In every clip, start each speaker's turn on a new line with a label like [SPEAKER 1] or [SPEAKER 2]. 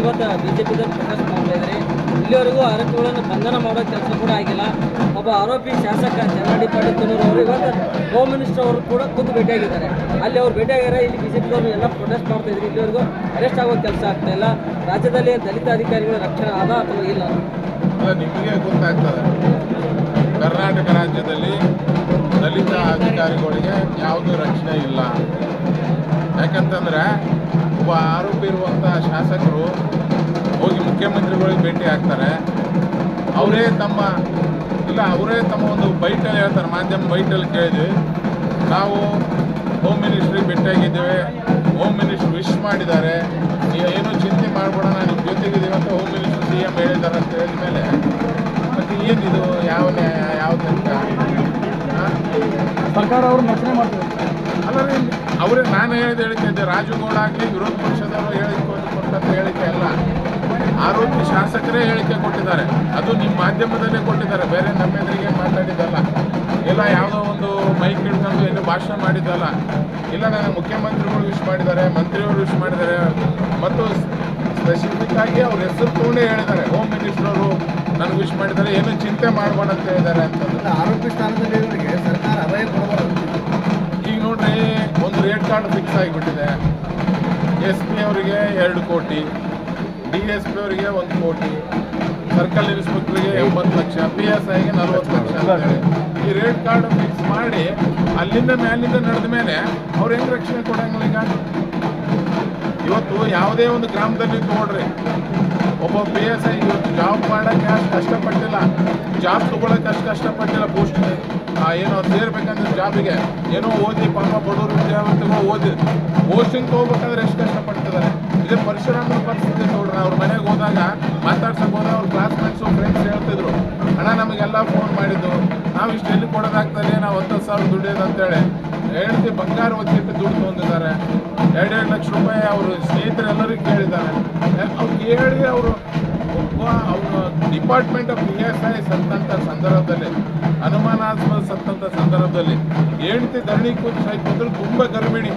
[SPEAKER 1] ಇವತ್ತು ಬಿಜೆಪಿದವ್ರು ಪ್ರಕಾಶ್ ಮಾಡ್ತಾ ಇದ್ರಿ ಇಲ್ಲಿವರೆಗೂ ಆರೋಪಿಗಳನ್ನು ಬಂಧನ ಮಾಡೋ ಕೆಲಸ ಕೂಡ ಆಗಿಲ್ಲ. ಒಬ್ಬ ಆರೋಪಿ ಶಾಸಕ ಚನ್ನಡಿ ಪಾಟೀಲ್ ಅವರು ಇವತ್ತು ಹೋಮ್ ಮಿನಿಸ್ಟರ್ ಅವರು ಕೂಡ ಖುದ್ದು ಭೇಟಿಯಾಗಿದ್ದಾರೆ. ಅಲ್ಲಿ ಅವ್ರು ಭೇಟಿಯಾಗಿದ್ದಾರೆ ಇಲ್ಲಿ ಬಿಜೆಪಿದವರು ಎಲ್ಲ ಪ್ರೊಟೆಸ್ಟ್ ಮಾಡ್ತಾ ಇದ್ರು. ಇಲ್ಲಿವರೆಗೂ ಅರೆಸ್ಟ್ ಆಗೋ ಕೆಲಸ ಆಗ್ತಾ ಇಲ್ಲ. ರಾಜ್ಯದಲ್ಲಿ ದಲಿತ ಅಧಿಕಾರಿಗಳ ರಕ್ಷಣೆ ಆದ ಅಥವಾ ಇಲ್ಲ?
[SPEAKER 2] ನಿಮಗೆ ಗೊತ್ತಾಗ್ತದೆ. ಕರ್ನಾಟಕ ರಾಜ್ಯದಲ್ಲಿ ದಲಿತ ಅಧಿಕಾರಿಗಳಿಗೆ ಯಾವುದೂ ರಕ್ಷಣೆ ಇಲ್ಲ. ಯಾಕಂತಂದ್ರೆ ಒಬ್ಬ ಆರೋಪಿ ಇರುವಂಥ ಶಾಸಕರು ಹೋಗಿ ಮುಖ್ಯಮಂತ್ರಿಗಳಿಗೆ ಭೇಟಿ ಆಗ್ತಾರೆ. ಅವರೇ ತಮ್ಮ, ಇಲ್ಲ, ಅವರೇ ತಮ್ಮ ಒಂದು ಬೈಟಲ್ಲಿ ಹೇಳ್ತಾರೆ, ಮಾಧ್ಯಮ ಬೈಟಲ್ಲಿ ಕೇಳಿದ್ವಿ. ನಾವು ಹೋಮ್ ಮಿನಿಸ್ಟ್ರಿ ಭೇಟಿಯಾಗಿದ್ದೇವೆ. ಹೋಮ್ ಮಿನಿಸ್ಟ್ರು ವಿಶ್ ಮಾಡಿದ್ದಾರೆ. ಏನು ಚಿಂತೆ ಮಾಡಬೇಡ ನಾನು ನಿಮ್ಮ ಜೊತೆಗಿದ್ದೀವಿ ಅಂತ ಹೋಮ್ ಮಿನಿಸ್ಟರ್ ಸಿ ಎಂ ಹೇಳಿದ್ದಾರೆ ಅಂತ ಹೇಳಿದ ಮೇಲೆ ಮತ್ತು ಏನಿದು, ಯಾವ ಯಾವ ತರ್ಕ
[SPEAKER 1] ಸರ್ಕಾರ ಅವರು ನಟನೆ ಮಾಡ್ತಾರೆ
[SPEAKER 2] ಅಲ್ಲ ರೀ ಅವರೇ ನಾನು ಹೇಳಿದ ಹೇಳಿಕೆ ಇದೆ ರಾಜುಗೌಡ ಆಗಲಿ, ವಿರೋಧ ಪಕ್ಷದವರು ಹೇಳಿಕೆ ಕೊಟ್ಟಂತ ಹೇಳಿಕೆ ಅಲ್ಲ. ಆರೋಪಿ ಶಾಸಕರೇ ಹೇಳಿಕೆ ಕೊಟ್ಟಿದ್ದಾರೆ. ಅದು ನಿಮ್ಮ ಮಾಧ್ಯಮದಲ್ಲೇ ಕೊಟ್ಟಿದ್ದಾರೆ, ಬೇರೆ ನಮ್ಮೆದುರಿಗೆ ಮಾತಾಡಿದ್ದಲ್ಲ. ಇಲ್ಲ ಯಾವುದೋ ಒಂದು ಮೈಕ್ ಹಿಡ್ಕೊಂಡು ಏನು ಭಾಷಣ ಮಾಡಿದ್ದಲ್ಲ. ಇಲ್ಲ ನನಗೆ ಮುಖ್ಯಮಂತ್ರಿಗಳು ವಿಶ್ ಮಾಡಿದ್ದಾರೆ ಮಂತ್ರಿಗಳು ವಿಶ್ ಮಾಡಿದ್ದಾರೆ. ಮತ್ತು ಸ್ಪೆಸಿಫಿಕ್ ಆಗಿ ಅವ್ರ ಹೆಸರು ತಗೊಂಡೇ ಹೇಳಿದ್ದಾರೆ. ಹೋಮ್ ಮಿನಿಸ್ಟರ್ ಅವರು ನನಗೆ ವಿಶ್ ಮಾಡಿದ್ದಾರೆ, ಏನು ಚಿಂತೆ ಮಾಡಬೇಡ ಅಂತ ಹೇಳಿದ್ದಾರೆ ಅಂತಂದ್ರೆ
[SPEAKER 3] ಆರೋಪಿ ಸ್ಥಾನದಲ್ಲಿ ಸರ್ಕಾರ ಅಭಯ
[SPEAKER 2] ರೇಟ್ ಕಾರ್ಡ್ ಫಿಕ್ಸ್ ಆಗಿಬಿಟ್ಟಿದೆ. ಎಸ್ ಪಿ ಅವರಿಗೆ ಎರಡು ಕೋಟಿ ಡಿ ಎಸ್ ಪಿ ಅವರಿಗೆ ಒಂದು ಕೋಟಿ, ಸರ್ಕಲ್ ಇನ್ಸ್ಪೆಕ್ಟರ್ಗೆ ಎಂಬತ್ತು ಲಕ್ಷ ಪಿ ಎಸ್ ಐಗೆ ನಲ್ವತ್ತು ಲಕ್ಷ ಈ ರೇಟ್ ಕಾರ್ಡ್ ಫಿಕ್ಸ್ ಮಾಡಿ ಅಲ್ಲಿಂದ ಮೇಲಿಂದ ನಡೆದ ಮೇಲೆ ಅವ್ರು ಹೆಂಗೆ ರಕ್ಷಣೆ ಕೊಡಂಗಿಲ್ಲ ಈಗ? ಇವತ್ತು ಯಾವುದೇ ಒಂದು ಗ್ರಾಮದಲ್ಲಿ ನೋಡ್ರಿ, ಒಬ್ಬ ಪಿ ಎಸ್ ಐ ಇವತ್ತು ಜಾಬ್ ಮಾಡೋಕ್ಕೆ ಅಷ್ಟು ಕಷ್ಟಪಟ್ಟಿಲ್ಲ ಜಾಬ್ ತೊಗೊಳಕ್ಕೆ ಅಷ್ಟು ಕಷ್ಟಪಟ್ಟಿಲ್ಲ ಪೋಸ್ಟ್ ಏನೋ ಸೇರ್ಬೇಕಂದ್ರೆ ಜಾಬಿಗೆ. ಏನೋ ಓದಿ ಪಾಪ ಬಡವರು ವಿದ್ಯಾವಂತಗೋ ಓದಿ. ಪೋಸ್ಟಿಂಗ್ ತೊಗೋಬೇಕಂದ್ರೆ ಎಷ್ಟು ಕಷ್ಟಪಡ್ತಿದ್ದಾರೆ ಇದೇ ಪರಶುರಾಮನ ಪರಿಸ್ಥಿತಿ ನೋಡ್ರಿ, ಅವ್ರ ಮನೆಗೆ ಹೋದಾಗ ಮಾತಾಡ್ಸಕ್ಕೆ ಹೋದಾಗ ಅವ್ರ ಕ್ಲಾಸ್ಮೇಟ್ಸು ಫ್ರೆಂಡ್ಸ್ ಹೇಳ್ತಿದ್ರು, ಅಣ್ಣ, ನಮಗೆಲ್ಲ ಫೋನ್ ಮಾಡಿದ್ದು. ನಾವು ಇಷ್ಟು ಎಲ್ಲಿ ಕೊಡೋದಾಗ್ತದೆ ನಾವು ಹತ್ತು ಸಾವಿರ ದುಡಿಯೋದು ಅಂತೇಳಿ. ಹೇಳ್ತಿ ಬಂಗಾರ ಒತ್ತಿಟ್ಟು ದುಡ್ಡು ತೊಗೊಂಡಿದ್ದಾರೆ. ಎರಡೆರಡು ಲಕ್ಷ ರೂಪಾಯಿ ಅವರು ಸ್ನೇಹಿತರೆಲ್ಲರಿಗೂ ಕೇಳಿದ್ದಾರೆ. ಅವ್ರು ಕೇಳಿ ಅವರು ಡಿಪಾರ್ಟ್ಮೆಂಟ್ ಆಫ್ ಪಿ ಎಸ್ ಸತ್ತಂಥ ಸಂದರ್ಭದಲ್ಲಿ, ಅನುಮಾನಾಸ್ಪದ ಸತ್ತಂಥ ಸಂದರ್ಭದಲ್ಲಿ, ಹೆಂಡತಿ ಧರಣಿ ಕೂತು ಸಾಯ್ಕೊಂಡ್ರು ತುಂಬ ಗರ್ಭಿಣಿ.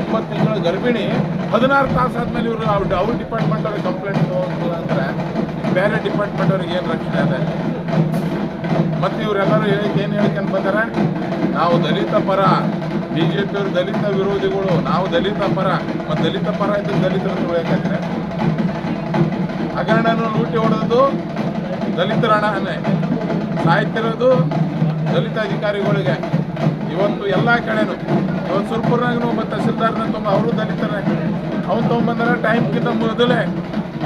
[SPEAKER 2] ಒಂಬತ್ತು ತಿಂಗಳ ಗರ್ಭಿಣಿ, ಹದಿನಾರು ತಾಸು ಆದ್ಮೇಲೆ ಇವರು ಅವ್ರ ಡಿಪಾರ್ಟ್ಮೆಂಟ್ ಅವ್ರಿಗೆ ಕಂಪ್ಲೇಂಟ್ ತಗೊಂಡಿಲ್ಲ ಅಂದ್ರೆ ಬೇರೆ ಡಿಪಾರ್ಟ್ಮೆಂಟ್ ಅವ್ರಿಗೆ ಏನು ರಕ್ಷಣೆ ಇದೆ? ಮತ್ತು ಇವರೆಲ್ಲರೂ ಏನು ಹೇಳ್ಕೊಂಡು ಬಂದಾರೆ? ನಾವು ದಲಿತ ಪರ ಬಿ ಜೆ ಪಿಯವರು ದಲಿತ ವಿರೋಧಿಗಳು, ನಾವು ದಲಿತ ಪರ, ಮತ್ತು ದಲಿತ ಪರ ಇದ್ದು ದಲಿತರು ತುಳಿಯಾಕಂದ್ರೆ ಹಗರಣನು ಲೂಟಿ ಹೊಡೆದು ದಲಿತರ ಹಣನೇ ಸಾಯ್ತಿರೋದು ದಲಿತ ಅಧಿಕಾರಿಗಳಿಗೆ ಇವತ್ತು ಎಲ್ಲ ಕಡೆನೂ, ಇವತ್ತು ಸುರ್ಪುರ್ನಾಗೂ ಒಬ್ಬ ತಹಸೀಲ್ದಾರ್ನ ತುಂಬ, ಅವರು ದಲಿತರೇ. ಅವ್ನು ತೊಗೊಂಬಂದ್ರೆ ಟೈಮ್ಗಿಂತ ಮೊದಲೇ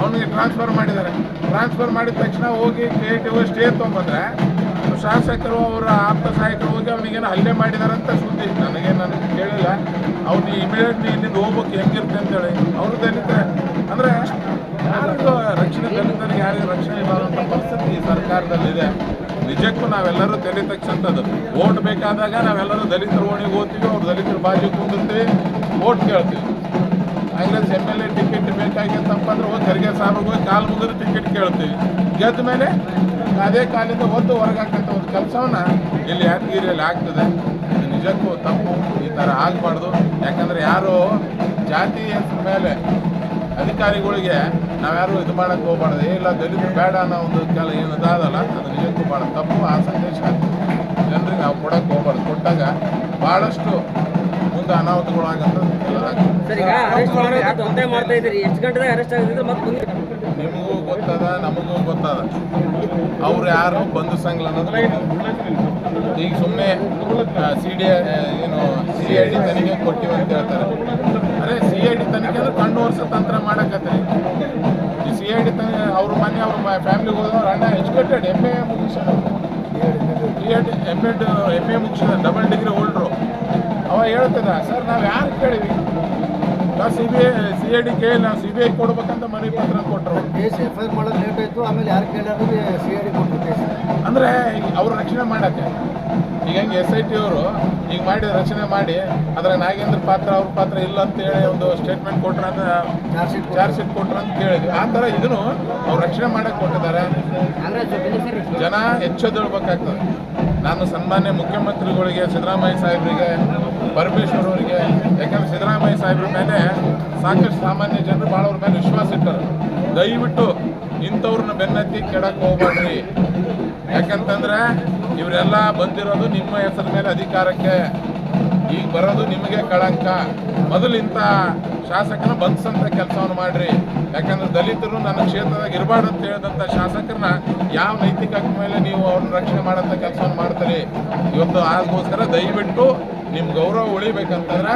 [SPEAKER 2] ಅವನಿಗೆ ಟ್ರಾನ್ಸ್ಫರ್ ಮಾಡಿದ್ದಾರೆ ಟ್ರಾನ್ಸ್ಫರ್ ಮಾಡಿದ ತಕ್ಷಣ ಹೋಗಿ ಕ್ರಿಯೇಟಿವ್ ಸ್ಟೇ ತೊಗೊಂಬಂದ್ರೆ, ಶಾಸಕರು ಅವರ ಆಪ್ತ ಸಹಾಯಕರು ಹೋಗಿ ಅವನಿಗೇನು ಹಲ್ಲೆ ಮಾಡಿದಾರೆ ಅಂತ ಸುದ್ದಿ. ನನಗೆ ನನಗೆ ಕೇಳಿಲ್ಲ. ಅವ್ನು ಇಮಿಡಿಯೇಟ್ಲಿ ಇಲ್ಲಿಂದ ಹೋಗ್ಬೇಕು ಹೆಂಗಿರ್ತೆ ಅಂತೇಳಿ. ಅವರು ದಲಿತರೆ. ಅಂದರೆ ಯಾರಿಗೂ ರಕ್ಷಣೆ ದಲಿತರಿಗೆ ರಕ್ಷಣೆ ಇಲ್ಲ ಅನ್ನೋ ಪರಿಸ್ಥಿತಿ ಸರ್ಕಾರದಲ್ಲಿದೆ. ನಿಜಕ್ಕೂ ನಾವೆಲ್ಲರೂ ತಲೆ ತಕ್ಷಂಥದ್ದು ಓಟ್ ಬೇಕಾದಾಗ ನಾವೆಲ್ಲರೂ ದಲಿತರ ಓಣಿಗೆ ಓದ್ತೀವಿ ಅವ್ರು ದಲಿತರ ಬಾಜು ಕುಂದಿರ್ತೀವಿ ಓಟ್ ಕೇಳ್ತೀವಿ. Congress M L A ticket ಬೇಕಾಗಿತ್ತಪ್ಪ ಅಂದ್ರೆ ಹೋಗಿ ಖರ್ಗೆ ಸಾಹೇಬ್ರಿಗೆ ಹೋಗಿ ಕಾಲು ಮುಗಿದ್ರೆ ಟಿಕೆಟ್ ಕೇಳ್ತೀವಿ. ಗೆದ್ದ ಮೇಲೆ ಅದೇ ಕಾಲಿಂದ ಒದ್ದು ಹೊರಗಾಕಂತ ಒಂದು ಕೆಲಸವನ್ನ ಇಲ್ಲಿ ಯಾದಗಿರಿಯಲ್ಲಿ ಆಗ್ತದೆ. ನಿಜಕ್ಕೂ ತಪ್ಪು, ಈ ಥರ ಆಗಬಾರ್ದು. ಯಾಕಂದ್ರೆ ಯಾರು ಜಾತಿ ಹೆಸರು ಮೇಲೆ ಅಧಿಕಾರಿಗಳಿಗೆ ನಾವ್ಯಾರು ಇದು ಮಾಡಕ್ಕೆ ಹೋಗ್ಬಾರ್ದು. ಇಲ್ಲ ದಲಿತ ಬೇಡ ಅನ್ನೋ ಒಂದು ಕೆಲ ಏನು ಇದಾದಲ್ಲ ಅದು ನಿಜಕ್ಕೂ ಭಾಳ ತಪ್ಪು. ಆ ಸಂದೇಶ ಜನರಿಗೆ ನಾವು ಕೊಡಕ್ಕೆ ಹೋಗ್ಬಾರ್ದು. ಕೊಟ್ಟಾಗ ಭಾಳಷ್ಟು ಮುಂದೆ ಅನಾಹುತಗಳಾಗಂತ ಎಲ್ಲ
[SPEAKER 1] ಈಗ ಅರೆಸ್ಟ್ ಮಾಡೋದು ತೊಂದರೆ ಮಾಡ್ತಾ ಇದ್ದೀರಿ? ಎಷ್ಟು ಗಂಟೆದಾಗ ಅರೆಸ್ಟ್ ಆಗಿದ್ರೆ ಮತ್ತೆ ಮುಂದೆ
[SPEAKER 2] ನಿಮಗೂ ಗೊತ್ತದ ನಮಗೂ ಗೊತ್ತದ. ಅವ್ರು ಯಾರು ಬಂಧು ಸಂಘ ಅನ್ನೋದು. ಈಗ ಸುಮ್ಮನೆ ಸಿ ಡಿ ಏನು ಸಿ ಐ ಡಿ ತನಿಖೆ ಕೊಟ್ಟಿವಿ ಅಂತ ಹೇಳ್ತಾರೆ. ಅರೆ ಸಿ ಐ ಡಿ ತನಿಖೆ ಅಂದ್ರೆ ಕಣ್ಣು ವರ್ಷ ತಂತ್ರ ಮಾಡಕತ್ತೀರಿ. ಅವ್ರ ಮನೆ, ಅವ್ರ ಫ್ಯಾಮಿಲಿಗೆ ಹೋದವ್ರು ಅಣ್ಣ educated M A ಮುಗಿಸ್ಯಾರ. B Ed M Ed M A ಮುಗಿಸಿದ ಡಬಲ್ ಡಿಗ್ರಿ ಹೋಲ್ಡ್ರು ಅವ ಹೇಳ್ತದ ಸರ್, ನಾವು ಯಾರು ಕೇಳಿವಿ ನಾವು C B I C I D ಕೇಳಿ ನಾವು ಸಿ ಬಿ ಐ ಕೊಡ್ಬೇಕಂತ ಮನವಿ ಪತ್ರ ಕೊಟ್ಟರು
[SPEAKER 3] ಕೇಸ್ ಎಫ್ ಐ ಮಾಡೋದು ಲೇಟ್ ಆಯಿತು ಆಮೇಲೆ ಯಾರು ಕೇಳಿದ್ರು ಸಿ ಐ ಡಿ ಕೊಟ್ಟರು ಕೇಸ್.
[SPEAKER 2] ಅಂದರೆ ಅವ್ರು ರಕ್ಷಣೆ ಮಾಡಕ್ಕೆ ಈಗ ಹೆಂಗೆ ಎಸ್ ಐ ಟಿ ಅವರು ಈಗ ಮಾಡಿ ರಚನೆ ಮಾಡಿ ಅದ್ರ ನಾಗೇಂದ್ರ ಪಾತ್ರ ಅವ್ರ ಪಾತ್ರ ಇಲ್ಲ ಅಂತ ಹೇಳಿ ಒಂದು ಸ್ಟೇಟ್ಮೆಂಟ್ ಕೊಟ್ರ ಅಂತ
[SPEAKER 3] ಚಾರ್ಜ್ ಶೀಟ್
[SPEAKER 2] ಚಾರ್ಜ್ ಶೀಟ್ ಕೊಟ್ರ ಅಂತ ಕೇಳಿದ್ವಿ. ಆ ಥರ ಇದನ್ನು ಅವ್ರು ರಕ್ಷಣೆ ಮಾಡಕ್ಕೆ ಕೊಟ್ಟಿದ್ದಾರೆ. ಜನ ಎಚ್ಚೆದೊಳ್ಬೇಕಾಗ್ತದೆ ನಾನು ಸನ್ಮಾನ್ಯ ಮುಖ್ಯಮಂತ್ರಿಗಳಿಗೆ ಸಿದ್ದರಾಮಯ್ಯ ಸಾಹೇಬರಿಗೆ ಪರಮೇಶ್ವರ್ ಅವರಿಗೆ ಯಾಕಂದ್ರೆ ಸಿದ್ದರಾಮಯ್ಯ ಸಾಹೇಬ್ರ ಮೇಲೆ ಸಾಕಷ್ಟು ಸಾಮಾನ್ಯ ಜನರು ಭಾಳ ಅವ್ರ ಮೇಲೆ ವಿಶ್ವಾಸ ಇಟ್ಟರು. ದಯವಿಟ್ಟು ಇಂಥವ್ರನ್ನ ಬೆನ್ನತ್ತಿ ಕೆಡಕ್ಕೆ ಹೋಗ್ಬೇಡ್ರಿ. ಯಾಕಂತಂದ್ರೆ ಇವರೆಲ್ಲ ಬಂದಿರೋದು ನಿಮ್ಮ ಹೆಸರ ಮೇಲೆ ಅಧಿಕಾರಕ್ಕೆ, ಈಗ ಬರೋದು ನಿಮಗೆ ಕಳಂಕ. ಮೊದಲು ಇಂಥ ಶಾಸಕನ ಬಂಧಿಸಂತ ಕೆಲಸವನ್ನು ಮಾಡ್ರಿ. ಯಾಕಂದ್ರೆ ದಲಿತರು ನನ್ನ ಕ್ಷೇತ್ರದಾಗ ಇರಬಾರ್ದು ಅಂತ ಹೇಳಿದಂಥ ಶಾಸಕರನ್ನ ಯಾವ ನೈತಿಕ ಮೇಲೆ ನೀವು ಅವ್ರನ್ನ ರಕ್ಷಣೆ ಮಾಡೋಂಥ ಕೆಲಸವನ್ನು ಮಾಡ್ತೀರಿ? ಇವತ್ತು ಅದಕ್ಕೋಸ್ಕರ ದಯವಿಟ್ಟು ನಿಮ್ಮ ಗೌರವ ಉಳಿಬೇಕಂತಂದ್ರೆ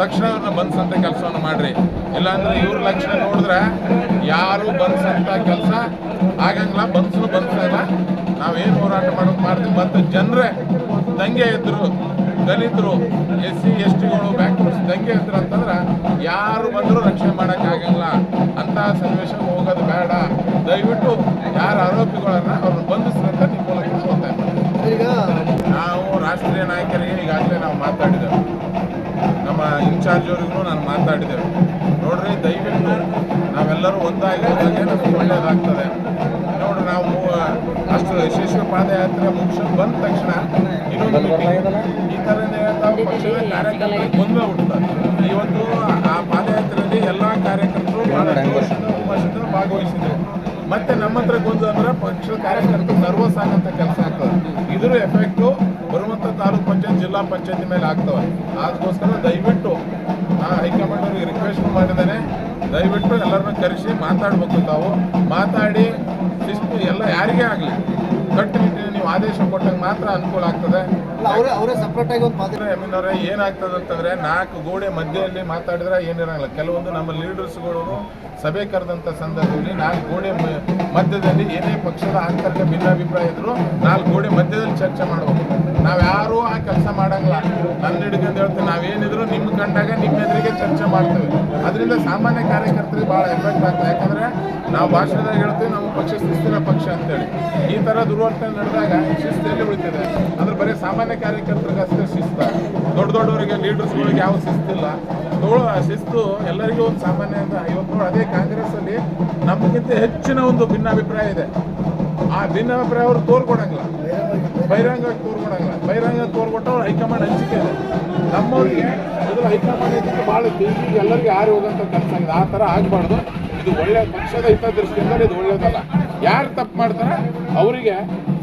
[SPEAKER 2] ತಕ್ಷಣ ಅವ್ರನ್ನ ಬನ್ಸಂತ ಕೆಲಸವನ್ನು ಮಾಡ್ರಿ. ಇಲ್ಲಾಂದ್ರೆ ಇವ್ರ ಲಕ್ಷಣ ನೋಡಿದ್ರೆ ಯಾರು ಬಂದ್ಸಂತ ಕೆಲಸ ಆಗಂಗಿಲ್ಲ ಬನ್ಸಲ್ಲ ನಾವು ನಾವೇನು ಹೋರಾಟ ಮಾಡೋದು ಮಾಡ್ತೀವಿ. ಮತ್ತು ಜನರೇ ದಂಗೆ ಇದ್ರು ದಲಿತರು ಎಸ್ ಸಿ ಎಸ್ ಟಿಗಳು ಬ್ಯಾಕ್ವರ್ಡ್ಸ್ ದಂಗೆ ಇದ್ರು ಅಂತಂದ್ರೆ ಯಾರು ಬಂದರೂ ರಕ್ಷಣೆ ಮಾಡೋಕ್ಕಾಗಲ್ಲ ಅಂತ ಸನ್ನಿವೇಶಕ್ಕೆ ಹೋಗೋದು ಬೇಡ. ದಯವಿಟ್ಟು ಯಾರು ಆರೋಪಿಗಳನ್ನ ಅವ್ರನ್ನ ಇನ್ಚಾರ್ಜ್ ಅವ್ರಿಗೂ ನಾನು ಮಾತಾಡಿದ್ದೇವೆ. ನೋಡ್ರಿ ದಯವಿಟ್ಟು ನಾವೆಲ್ಲರೂ ಒಂದಾಗಿ ಹೋದಾಗೆ ನಮ್ಗೆ ಒಳ್ಳೇದಾಗ್ತದೆ. ನೋಡ್ರಿ ನಾವು ಅಷ್ಟು ಯಶಸ್ವಿ ಪಾದಯಾತ್ರೆ ಮುಗಿಸ್ ಬಂದ ತಕ್ಷಣ ಇನ್ನೊಂದು. ಈ ಥರ ನಾವು ಪಕ್ಷದ ಕಾರ್ಯಕರ್ತರು ಗೊಂದಲ ಹುಟ್ಟುತ್ತಾರೆ ಇವತ್ತು ಆ ಪಾದಯಾತ್ರೆಯಲ್ಲಿ ಎಲ್ಲ ಕಾರ್ಯಕರ್ತರು ಬಹಳ ಭಾಗವಹಿಸಿದ್ರು ಮತ್ತೆ ನಮ್ಮ ಹತ್ರ ಗೊಂದಲ ಅಂದ್ರೆ ಪಕ್ಷದ ಕಾರ್ಯಕರ್ತರು ನರ್ವಸ್ ಆಗಂತ ಕೆಲಸ ಆಗ್ತದೆ. ಇದ್ರ ಎಫೆಕ್ಟು ಬರುವಂಥ ತಾಲೂಕ್ ಪಂಚಾಯತ್ ಜಿಲ್ಲಾ ಪಂಚಾಯತ್ ಮೇಲೆ ಆಗ್ತವೆ. ಅದಕ್ಕೋಸ್ಕರ ದಯವಿಟ್ಟು ದಯವಿಟ್ಟು ಎಲ್ಲರನ್ನು ಕರೆಸಿ ಮಾತಾಡ್ಬೇಕು ತಾವು. ಮಾತಾಡಿ ಶಿಸ್ತು ಎಲ್ಲ ಯಾರಿಗೇ ಆಗಲಿ. ಕಟ್ಟುನಿಟ್ಟಿನ ನೀವು ಆದೇಶ ಕೊಟ್ಟಾಗ ಮಾತ್ರ ಅನುಕೂಲ ಆಗ್ತದೆ.
[SPEAKER 3] ಅವರೇ ಅವರೇ ಒಂದು
[SPEAKER 2] ಎಮ್ಮಿನವ್ರೆ ಏನಾಗ್ತದೆ ಅಂತಂದ್ರೆ ನಾಲ್ಕು ಗೋಡೆ ಮಧ್ಯದಲ್ಲಿ ಮಾತಾಡಿದ್ರೆ ಏನಿರಂಗಿಲ್ಲ ಕೆಲವೊಂದು ನಮ್ಮ ಲೀಡರ್ಸ್ಗಳು ಸಭೆ ಕರೆದಂಥ ಸಂದರ್ಭದಲ್ಲಿ ನಾಲ್ಕು ಗೋಡೆ ಮಧ್ಯದಲ್ಲಿ ಏನೇ ಪಕ್ಷದ ಆಂತರಿಕ ಭಿನ್ನಾಭಿಪ್ರಾಯ ಇದ್ರು ನಾಲ್ಕು ಗೋಡೆ ಮಧ್ಯದಲ್ಲಿ ಚರ್ಚೆ ಮಾಡಬೇಕು. ನಾವು ಯಾರೂ ಆ ಕೆಲಸ ಮಾಡಂಗಿಲ್ಲ. ನನ್ನ ಹಿಡ್ಕೊಂಡು ಹೇಳ್ತೀವಿ ನಾವೇನಿದ್ರು ನಿಮ್ಮ ಕಂಡಾಗ ನಿಮ್ಮ ಎದುರಿಗೆ ಚರ್ಚೆ ಮಾಡ್ತೇವೆ. ಅದರಿಂದ ಸಾಮಾನ್ಯ ಕಾರ್ಯಕರ್ತರಿಗೆ ಭಾಳ ಎಫೆಕ್ಟ್ ಆಗ್ತದೆ. ಯಾಕಂದ್ರೆ ನಾವು ಭಾಷಣದಾಗ ಹೇಳ್ತೀವಿ ನಮ್ಮ ಪಕ್ಷ ಸುಸ್ಥಿರ ಪಕ್ಷ ಅಂತೇಳಿ. ಈ ಥರ ದುರ್ವರ್ತನೆ ನಡೆದಾಗ ಶಿಸ್ತು ಎಲ್ಲಿ ಉಳಿತಿದೆ? ಅಂದ್ರೆ ಬರೀ ಸಾಮಾನ್ಯ ಕಾರ್ಯಕರ್ತರಿಗೆ ಅಷ್ಟೇ ಶಿಸ್ತ. ದೊಡ್ಡ ದೊಡ್ಡವರಿಗೆ ಲೀಡರ್ಸ್ಗಳಿಗೆ ಯಾವ ಶಿಸ್ತಿಲ್ಲ. ತೋಳು ಶಿಸ್ತು ಎಲ್ಲರಿಗೂ ಒಂದು ಸಾಮಾನ್ಯ ಅಂತ ಇವತ್ತು ಅದೇ ಕಾಂಗ್ರೆಸ್ಸಲ್ಲಿ ನಮಗಿಂತ ಹೆಚ್ಚಿನ ಒಂದು ಭಿನ್ನಾಭಿಪ್ರಾಯ ಇದೆ. ಆ ಭಿನ್ನಾಭಿಪ್ರಾಯ ಅವರು ತೋರ್ಕೊಡಂಗಿಲ್ಲ. ಬಹಿರಂಗವಾಗಿ ತೋರ್ಕೊಡಂಗಿಲ್ಲ. ಬಹಿರಂಗ ತೋರ್ಕೊಟ್ಟವ್ರು ಹೈಕಮಾಂಡ್ ಹಂಚಿಕೆ ಇದೆ. ನಮ್ಮವ್ರಿಗೆ ಮೊದಲು ಹೈಕಮಾಂಡ್ ಭಾಳ ಬೇಗ ಎಲ್ಲರಿಗೂ ಯಾರು ಹೋಗಂತ ಕೆಲಸ ಆಗಿದೆ. ಆ ಥರ ಆಗಬಾರ್ದು. ಇದು ಒಳ್ಳೆ ಪಕ್ಷದ ಹಿತದೃಷ್ಟಿಯಿಂದ ಇದು ಒಳ್ಳೇದಲ್ಲ. ಯಾರು ತಪ್ಪು ಮಾಡ್ತಾರೆ ಅವರಿಗೆ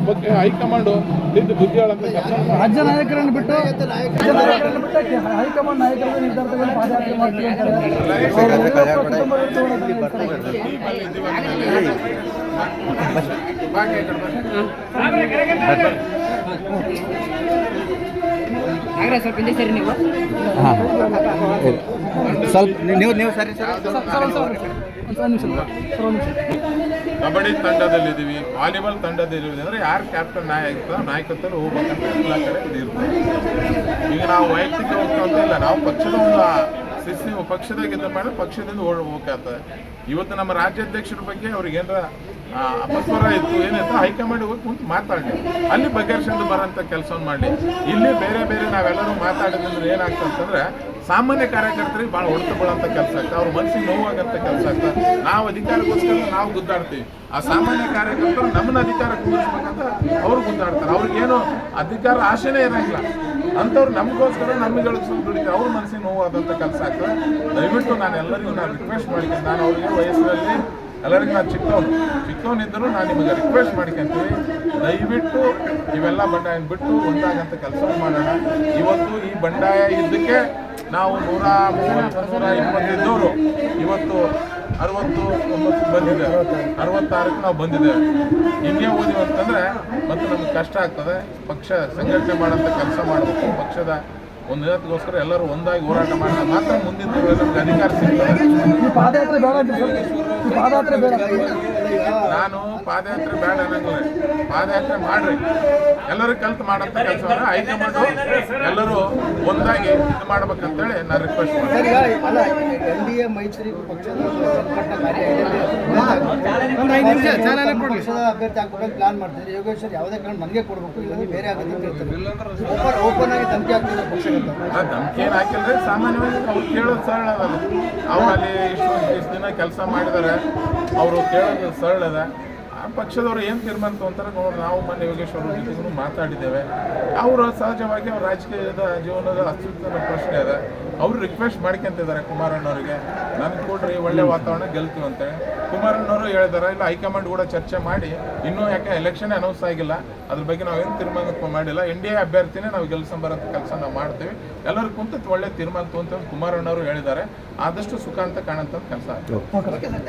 [SPEAKER 2] ಬಗ್ಗೆ ಹೈಕಮಾಂಡ್ ನಿಂತು ಬುದ್ಧಿ ಹೇಳಂತ
[SPEAKER 4] ರಾಜ್ಯ ನಾಯಕರನ್ನು ಬಿಟ್ಟು ನಾಯಕರನ್ನು ಹೈಕಮಾಂಡ್ ನಾಯಕರ ನಿರ್ಧಾರ ತಗೊಂಡು ಪಾದಯಾತ್ರೆ ಮಾಡ್ತೀವಿ
[SPEAKER 5] ಸ್ವಲ್ಪ ಹಿಂದೆ ಸೇರಿ ನೀವು
[SPEAKER 3] ಸ್ವಲ್ಪ ನೀವು ನೀವು ಸರಿ ಸರ್
[SPEAKER 4] ಒಂದು ನಿಮಿಷ ಸರ್ ಒಂದು ನಿಮಿಷ
[SPEAKER 2] ಕಬಡ್ಡಿ ತಂಡದಲ್ಲಿದ್ದೀವಿ, ವಾಲಿಬಾಲ್ ತಂಡದಲ್ಲಿ ಅಂದರೆ ಯಾರು ಕ್ಯಾಪ್ಟನ್ ನಾಯಕ ನಾಯಕತ್ವ ಹೋಗ್ಬೇಕಂತ ಎಲ್ಲ ಕಡೆ ಇದು ಇರ್ತದೆ ಈಗ ನಾವು ವೈಯಕ್ತಿಕ ಹೋಗ್ತಾ ಇಲ್ಲ, ನಾವು ಪಕ್ಷದ ಒಂದು ಶಿಸ್ತಿ ಪಕ್ಷದಾಗ ಇದು ಮಾಡಿ ಪಕ್ಷದಿಂದ ಓಡ್ ಇದೆ ಇವತ್ತು ನಮ್ಮ ರಾಜ್ಯಾಧ್ಯಕ್ಷರ ಬಗ್ಗೆ ಅವ್ರಿಗೆ ಏನಾರ ಅಪಸ್ವರ ಇತ್ತು. ಏನಿತ್ತು ಹೈಕಮಾಂಡ್ ಹೋಗಿ ಕುಂತು ಮಾತಾಡಲಿ. ಅಲ್ಲಿ ಬಗೆಹರಿಸ್ಕೊಂಡು ಬರೋಂಥ ಕೆಲಸವನ್ನು ಮಾಡಲಿ. ಇಲ್ಲಿ ಬೇರೆ ಬೇರೆ ನಾವೆಲ್ಲರೂ ಮಾತಾಡೋದಂದ್ರೆ ಏನಾಗ್ತದೆ ಅಂತಂದ್ರೆ, ಸಾಮಾನ್ಯ ಕಾರ್ಯಕರ್ತರಿಗೆ ಭಾಳ ಹೊಡೆತ ಕೆಲಸ ಆಗ್ತದೆ. ಅವ್ರ ಮನಸ್ಸಿಗೆ ನೋವಾಗಂಥ ಕೆಲಸ ಆಗ್ತದೆ. ನಾವು ಅಧಿಕಾರಕ್ಕೋಸ್ಕರ ನಾವು ಗುದ್ದಾಡ್ತೀವಿ. ಆ ಸಾಮಾನ್ಯ ಕಾರ್ಯಕರ್ತರು ನಮ್ಮನ್ನ ಅಧಿಕಾರ ಕೂರಿಸ್ಬೇಕಂತ ಅವ್ರು ಗುದ್ದಾಡ್ತಾರೆ. ಅವ್ರಿಗೇನು ಅಧಿಕಾರ ಆಶೆನೇ ಇರಂಗಿಲ್ಲ. ಅಂಥವ್ರು ನಮಗೋಸ್ಕರ ನಮಗೆ ದುಡಿತಾರೆ ಅವ್ರ ಮನಸ್ಸಿಗೆ ನೋವಾದಂಥ ಕೆಲಸ ಆಗ್ತದೆ. ದಯವಿಟ್ಟು ನಾನು ಎಲ್ಲರಿಗೂ ನಾನು ರಿಕ್ವೆಸ್ಟ್ ಮಾಡಿದ್ದೀನಿ ನಾನು ಅವ್ರಿಗೆ ವಯಸ್ಸಿನಲ್ಲಿ ಎಲ್ಲರಿಗೂ ನಾನು ಚಿಕ್ಕ ಚಿಕ್ಕವನಿದ್ದರೂ ನಾನು ನಿಮಗೆ ರಿಕ್ವೆಸ್ಟ್ ಮಾಡ್ಕೊಂತೀವಿ ದಯವಿಟ್ಟು ಇವೆಲ್ಲ ಬಂಡಾಯ ಬಿಟ್ಟು ಒಂದಾಗಂತ ಕೆಲಸ ಮಾಡೋಣ. ಇವತ್ತು ಈ ಬಂಡಾಯ ಇದ್ದಕ್ಕೆ ನಾವು ನೂರ ಮೂವತ್ತು ನೂರ ಇಪ್ಪತ್ತಿದ್ದವರು ಇವತ್ತು ಅರವತ್ತು ಒಂಬತ್ತು ಬಂದಿದೆ. ಅರವತ್ತಾರಕ್ಕೆ ನಾವು ಬಂದಿದ್ದೇವೆ. ಹಿಂಗೆ ಓದಿವಿ ಅಂತಂದರೆ ಮತ್ತೆ ನಮ್ಗೆ ಕಷ್ಟ ಆಗ್ತದೆ. ಪಕ್ಷ ಸಂಘಟನೆ ಮಾಡೋಂಥ ಕೆಲಸ ಮಾಡಬೇಕು. ಪಕ್ಷದ ಒಂದು ಇದಕ್ಕೋಸ್ಕರ ಎಲ್ಲರೂ ಒಂದಾಗಿ ಹೋರಾಟ ಮಾಡಿದ್ರೆ ಮಾತ್ರ ಮುಂದಿನ ನಮಗೆ ಅಧಿಕಾರ ಸಿಗ್ತದೆ. ನಾನು ಪಾದಯಾತ್ರೆ ಬೇಡ ಅನ್ನಂಗಿಲ್ಲ ಪಾದಯಾತ್ರೆ ಮಾಡ್ರಿ. ಎಲ್ಲರೂ ಕಲ್ತು ಮಾಡಂತ ಕೆಲಸವನ್ನ ಹೈಕಮಾಂಡ್ ಎಲ್ಲರೂ ಒಂದಾಗಿ ಇದು ಮಾಡ್ಬೇಕಂತೇಳಿ ನಾನು ರಿಕ್ವೆಸ್ಟ್ ಮಾಡ್ತೀನಿ.
[SPEAKER 3] ಮೈತ್ರಿ ಪಕ್ಷದ ಅಭ್ಯರ್ಥಿ ಹಾಕ್ಬೇಕು ಪ್ಲಾನ್ ಮಾಡ್ತಿದ್ರೆ ಯೋಗೇಶ್ವರ್ ಯಾವುದೇ ಕಾರಣ ನನಗೆ ಕೊಡಬೇಕು ಇಲ್ಲಾಂದ್ರೆ ಬೇರೆ ಆಗುತ್ತೆ ಓಪನ್ ಆಗಿ ಧಮಕಿ ಹಾಕ್ತಿದ್ದಾರೆ ಪಕ್ಷಕ್ಕೆ
[SPEAKER 2] ಆ ಧಮಕಿ ಏನು ಹಾಕಿಲ್ರಿ ಸಾಮಾನ್ಯವಾಗಿ ಅವ್ರು ಕೇಳೋದು ಸರಳ ಅದಲ್ಲ ಅವ್ರು ಅಲ್ಲಿ ಇಷ್ಟು ಇಷ್ಟು ದಿನ ಕೆಲಸ ಮಾಡಿದ್ದಾರೆ ಅವರು ಕೇಳೋದು ಸರಳ ಅದ. ಆ ಪಕ್ಷದವರು ಏನು ತೀರ್ಮಾನ ತಗೊಂತಾರೆ ನೋಡಿ ನಾವು ಮೊನ್ನೆ ಯೋಗೇಶ್ವರ ಅವ್ರ ಜೊತೆಗೂ ಮಾತಾಡಿದ್ದೇವೆ. ಅವರು ಸಹಜವಾಗಿ ಅವ್ರ ರಾಜಕೀಯದ ಜೀವನದ ಅಸ್ತಿತ್ವದ ಪ್ರಶ್ನೆ ಇದೆ ಅವರು ರಿಕ್ವೆಸ್ಟ್ ಮಾಡ್ಕೊಂತಿದ್ದಾರೆ ಕುಮಾರಣ್ಣವರಿಗೆ ನನಗೆ ಕೊಡ್ರಿ ಒಳ್ಳೆ ವಾತಾವರಣ ಗೆಲ್ತೀವಿ ಅಂತೇಳಿ ಕುಮಾರಣ್ಣವರು ಹೇಳಿದಾರೆ ಇಲ್ಲ ಹೈಕಮಾಂಡ್ ಕೂಡ ಚರ್ಚೆ ಮಾಡಿ ಇನ್ನೂ ಯಾಕೆ ಎಲೆಕ್ಷನ್ ಅನೌನ್ಸ್ ಆಗಿಲ್ಲ. ಅದ್ರ ಬಗ್ಗೆ ನಾವು ಏನು ತೀರ್ಮಾನ ಮಾಡಿಲ್ಲ. ಎನ್ ಡಿ ಎ ಅಭ್ಯರ್ಥಿನೇ ನಾವು ಗೆಲ್ಸಂಬರಂತ ಕೆಲಸ ನಾವು ಮಾಡ್ತೀವಿ. ಎಲ್ಲರೂ ಕುಂತ ಒಳ್ಳೆ ತೀರ್ಮಾನ ತಗೊಂತ ಕುಮಾರಣ್ಣವರು ಹೇಳಿದ್ದಾರೆ. ಆದಷ್ಟು ಸುಖ ಅಂತ ಕಾಣಂತ ಕೆಲಸ ಆಗ್ತದೆ.
[SPEAKER 4] Okay sir